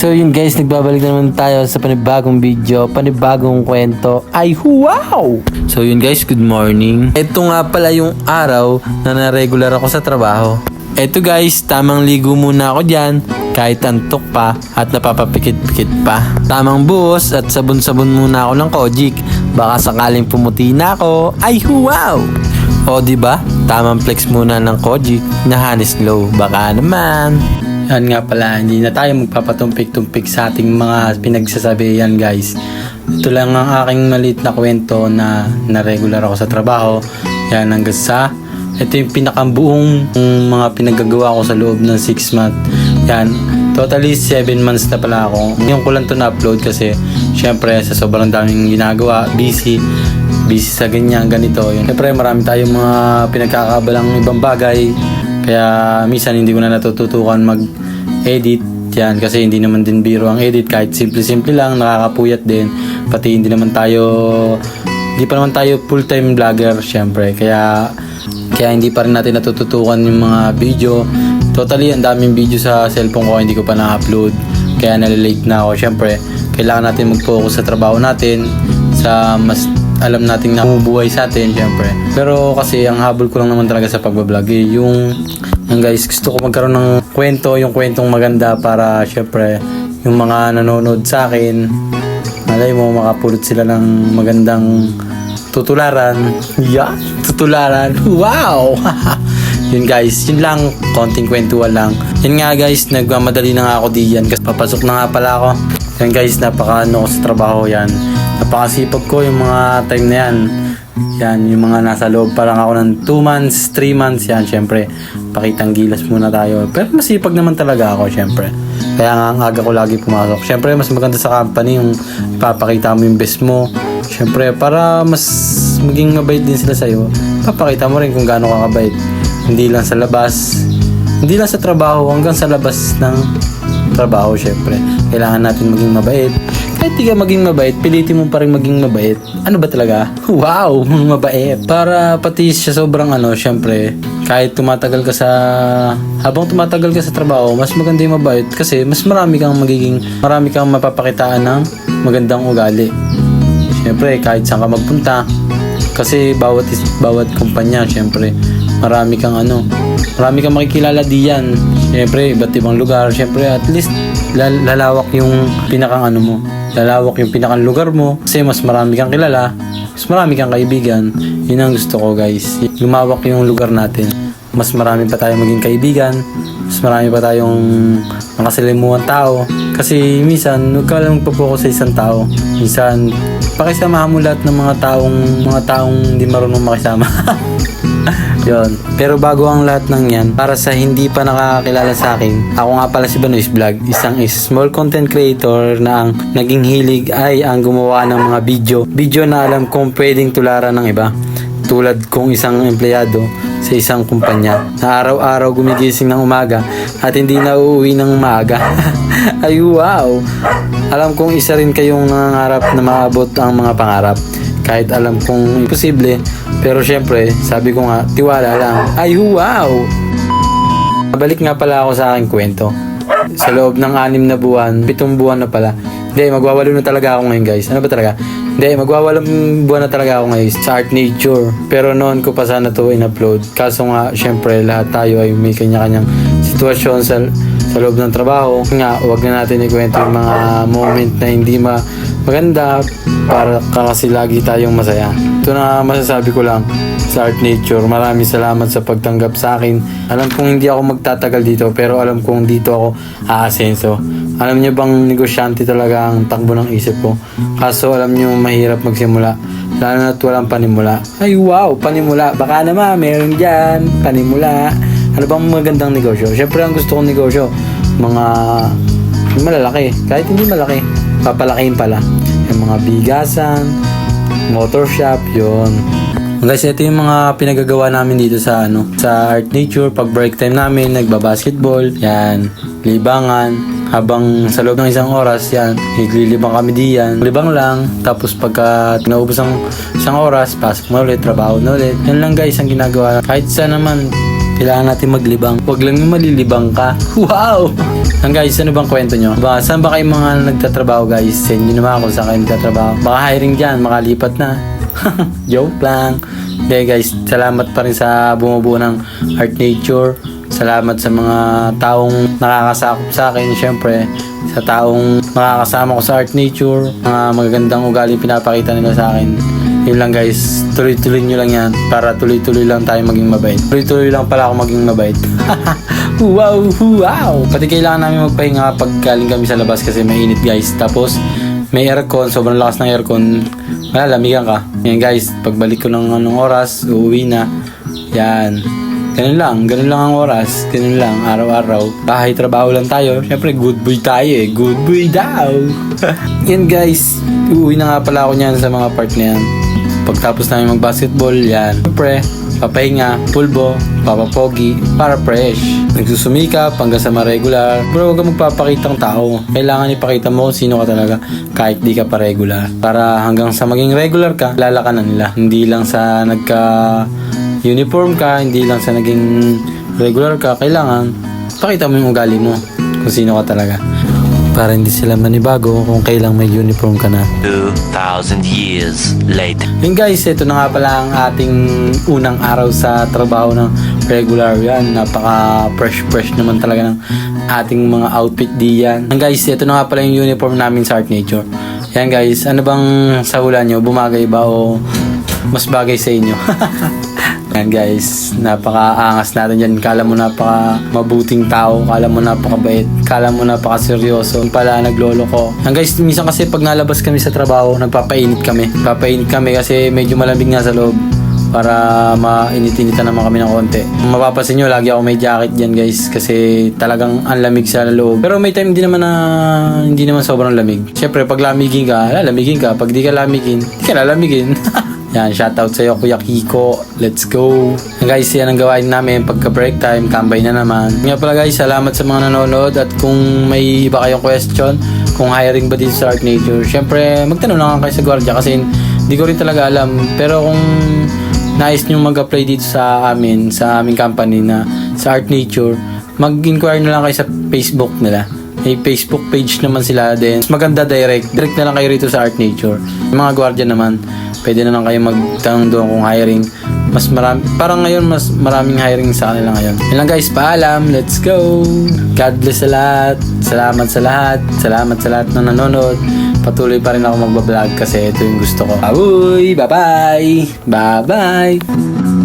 So yun guys, nagbabalik na naman tayo sa panibagong video, panibagong kwento. Ay wow! So yun guys, good morning. Ito nga pala yung araw na na-regular ako sa trabaho. Eto guys, tamang ligo muna ako dyan kahit antok pa at napapapikit-pikit pa. Tamang buhos at sabon-sabon muna ako ng Kojic. Baka sakaling pumuti na ako. Ay wow! O di ba? Tamang flex muna ng Kojic na Hanis Glow. Baka naman. Yan nga pala, hindi na tayo magpapatumpik-tumpik sa ating mga pinagsasabihan guys. Ito lang ang aking maliit na kwento na na-regular ako sa trabaho. Yan hanggang sa ito yung pinakambuong mga pinagagawa ko sa loob ng 6 months. Yan, totally 7 months na pala ako. Ngayon ko lang to na-upload kasi syempre sa sobrang daming ginagawa, busy busy sa ganyan, ganito. Yun. Siyempre marami tayong mga pinagkakabalang ibang bagay. Kaya minsan hindi ko na natututukan mag-edit. Yan, kasi hindi naman din biro ang edit. Kahit simple-simple lang, nakakapuyat din. Pati hindi naman tayo, hindi pa naman tayo full-time vlogger, syempre. Kaya, kaya hindi pa rin natin natututukan yung mga video. Totally, ang daming video sa cellphone ko, hindi ko pa na-upload. Kaya nalilate na ako. Syempre, kailangan natin mag-focus sa trabaho natin, sa mas alam nating namumubuhay sa atin, syempre. Pero kasi ang habol ko lang naman talaga sa pagbablog, eh, yung, yung guys, gusto ko magkaroon ng kwento, yung kwentong maganda para syempre, yung mga nanonood sa akin, malay mo, makapulot sila ng magandang tutularan. Yeah, tutularan. Wow! yun guys, yun lang, konting kwentuhan lang. Yun nga guys, nagmamadali na nga ako diyan kasi papasok na nga pala ako. Yan guys, napaka ko sa trabaho yan. Napakasipag ko yung mga time na yan. Yan, yung mga nasa loob pa lang ako ng 2 months, 3 months yan, syempre. Pakitang gilas muna tayo. Pero masipag naman talaga ako, syempre. Kaya nga ang aga ko lagi pumasok. Syempre, mas maganda sa company yung ipapakita mo yung best mo. Syempre, para mas maging mabait din sila sa'yo, papakita mo rin kung gaano ka kabait. Hindi lang sa labas, hindi lang sa trabaho, hanggang sa labas ng trabaho, syempre. Kailangan natin maging mabait. Kahit di ka maging mabait, pilitin mo pa rin maging mabait. Ano ba talaga? Wow, mabait. Para pati siya sobrang ano, syempre, kahit tumatagal ka sa... Habang tumatagal ka sa trabaho, mas maganda yung mabait kasi mas marami kang magiging... Marami kang mapapakitaan ng magandang ugali. Syempre, kahit saan ka magpunta, kasi bawat bawat kumpanya, syempre, marami kang ano, marami kang makikilala diyan. Syempre, iba't ibang lugar, syempre, at least lal- lalawak yung pinakang ano mo. Lalawak yung pinakang lugar mo kasi mas marami kang kilala, mas marami kang kaibigan. Yun ang gusto ko, guys. Lumawak yung lugar natin. Mas marami pa tayong maging kaibigan, mas marami pa tayong makasalimuhan tao. Kasi minsan, huwag ka lang magpo-focus sa isang tao. Minsan, pakisamahan mo lahat ng mga taong mga taong hindi marunong makisama. Yon. Pero bago ang lahat ng yan, para sa hindi pa nakakakilala sa akin, ako nga pala si Banois Vlog, isang is small content creator na ang naging hilig ay ang gumawa ng mga video. Video na alam kong pwedeng tularan ng iba. Tulad kong isang empleyado sa isang kumpanya na araw-araw gumigising ng umaga at hindi na uuwi ng maaga. ay wow! Alam kong isa rin kayong nangangarap na maabot ang mga pangarap kahit alam kong imposible. Pero syempre, sabi ko nga, tiwala lang. Ay, wow! Balik nga pala ako sa aking kwento. Sa loob ng anim na buwan, pitong buwan na pala. Hindi, magwawalo na talaga ako ngayon guys. Ano ba talaga? Hindi, magwawalong buwan na talaga ako ngayon sa Art Nature. Pero noon ko pa sana to in-upload. Kaso nga, syempre, lahat tayo ay may kanya-kanyang sitwasyon sa, sa loob ng trabaho. Nga, wag na natin ikwento yung mga moment na hindi ma maganda para kasi lagi tayong masaya. Ito na masasabi ko lang sa Art Nature. Maraming salamat sa pagtanggap sa akin. Alam kong hindi ako magtatagal dito pero alam kong dito ako aasenso. Alam niyo bang negosyante talaga ang takbo ng isip ko. Kaso alam niyo mahirap magsimula. Lalo na't walang panimula. Ay wow, panimula. Baka naman meron dyan. Panimula. Ano bang magandang negosyo? Siyempre ang gusto kong negosyo, mga malalaki. Kahit hindi malaki, papalakihin pala. Yung mga bigasan, motor shop, yon. Guys, ito yung mga pinagagawa namin dito sa ano, sa Art Nature. Pag break time namin, nagbabasketball, yan, libangan. Habang sa loob ng isang oras, yan, naglilibang kami diyan. Libang lang, tapos pagka naubos ang isang oras, pasok na ulit, trabaho na ulit. Yan lang guys ang ginagawa. Kahit sa naman, kailangan natin maglibang. Huwag lang yung malilibang ka. Wow! Ang guys, ano bang kwento nyo? Ba, saan ba kayo mga nagtatrabaho guys? Send nyo naman ako saan kayo nagtatrabaho. Baka hiring dyan, makalipat na. Joke lang. Hindi guys, salamat pa rin sa bumubuo ng Art Nature. Salamat sa mga taong nakakasakop sa akin, syempre. Sa taong nakakasama ko sa Art Nature. Mga magagandang ugali pinapakita nila sa akin. Yun lang guys, tuloy-tuloy nyo lang yan para tuloy-tuloy lang tayo maging mabait. Tuloy-tuloy lang pala ako maging mabait. wow, wow! Pati kailangan namin magpahinga pag galing kami sa labas kasi mainit guys. Tapos may aircon, sobrang lakas ng aircon. Malalamigan ka. Yan guys, pagbalik ko ng anong oras, uuwi na. Yan. Ganun lang, ganun lang ang oras. Ganun lang, araw-araw. Bahay trabaho lang tayo. Siyempre, good boy tayo eh. Good boy daw. yan guys, uuwi na nga pala ako niyan sa mga part na yan. Pagtapos namin mag-basketball, yan. Siyempre, papahinga, pulbo, papapogi, para fresh. Nagsusumikap hanggang sa ma-regular. Bro, huwag ka magpapakitang tao. Kailangan ipakita mo kung sino ka talaga kahit di ka pa regular. Para hanggang sa maging regular ka, lala ka na nila. Hindi lang sa nagka uniform ka, hindi lang sa naging regular ka, kailangan pakita mo yung ugali mo kung sino ka talaga. Para hindi sila manibago kung kailang may uniform ka na. 2,000 years later. Yun guys, ito na nga pala ang ating unang araw sa trabaho ng regular yan. Napaka fresh fresh naman talaga ng ating mga outfit diyan. Yan guys, ito na nga pala yung uniform namin sa Art Nature. Yan guys, ano bang sa hula nyo? Bumagay ba o mas bagay sa inyo? Yan guys, napaka-angas natin dyan. Kala mo napaka mabuting tao, kala mo napaka-bait, kala mo napaka-seryoso. Yung pala naglolo ko. Yan guys, minsan kasi pag nalabas kami sa trabaho, nagpapainit kami. Papainit kami kasi medyo malamig nga sa loob para mainit-initan naman kami ng konti. Mapapasin nyo, lagi ako may jacket dyan guys kasi talagang ang lamig sa loob. Pero may time din naman na hindi naman sobrang lamig. Siyempre, pag lamigin ka, lalamigin ka. Pag di ka lamigin, di ka lalamigin. Yan, shoutout sa'yo Kuya Kiko. Let's go. Guys, yan ang gawain namin pagka break time, tambay na naman. Nga pala guys, salamat sa mga nanonood at kung may iba kayong question, kung hiring ba dito sa Art Nature, syempre magtanong lang kayo sa Guardia kasi hindi ko rin talaga alam. Pero kung nais nyo mag-apply dito sa amin, sa aming company na sa Art Nature, mag-inquire na lang kayo sa Facebook nila. May Facebook page naman sila din. Maganda direct. Direct na lang kayo rito sa Art Nature. Yung mga gwardiya naman, pwede na lang kayo magtanong doon kung hiring. Mas marami, parang ngayon mas maraming hiring sa kanila ngayon. Yun lang guys, paalam. Let's go! God bless sa lahat. Salamat sa lahat. Salamat sa lahat na nanonood. Patuloy pa rin ako magbablog kasi ito yung gusto ko. Abuy! Bye-bye! Bye-bye!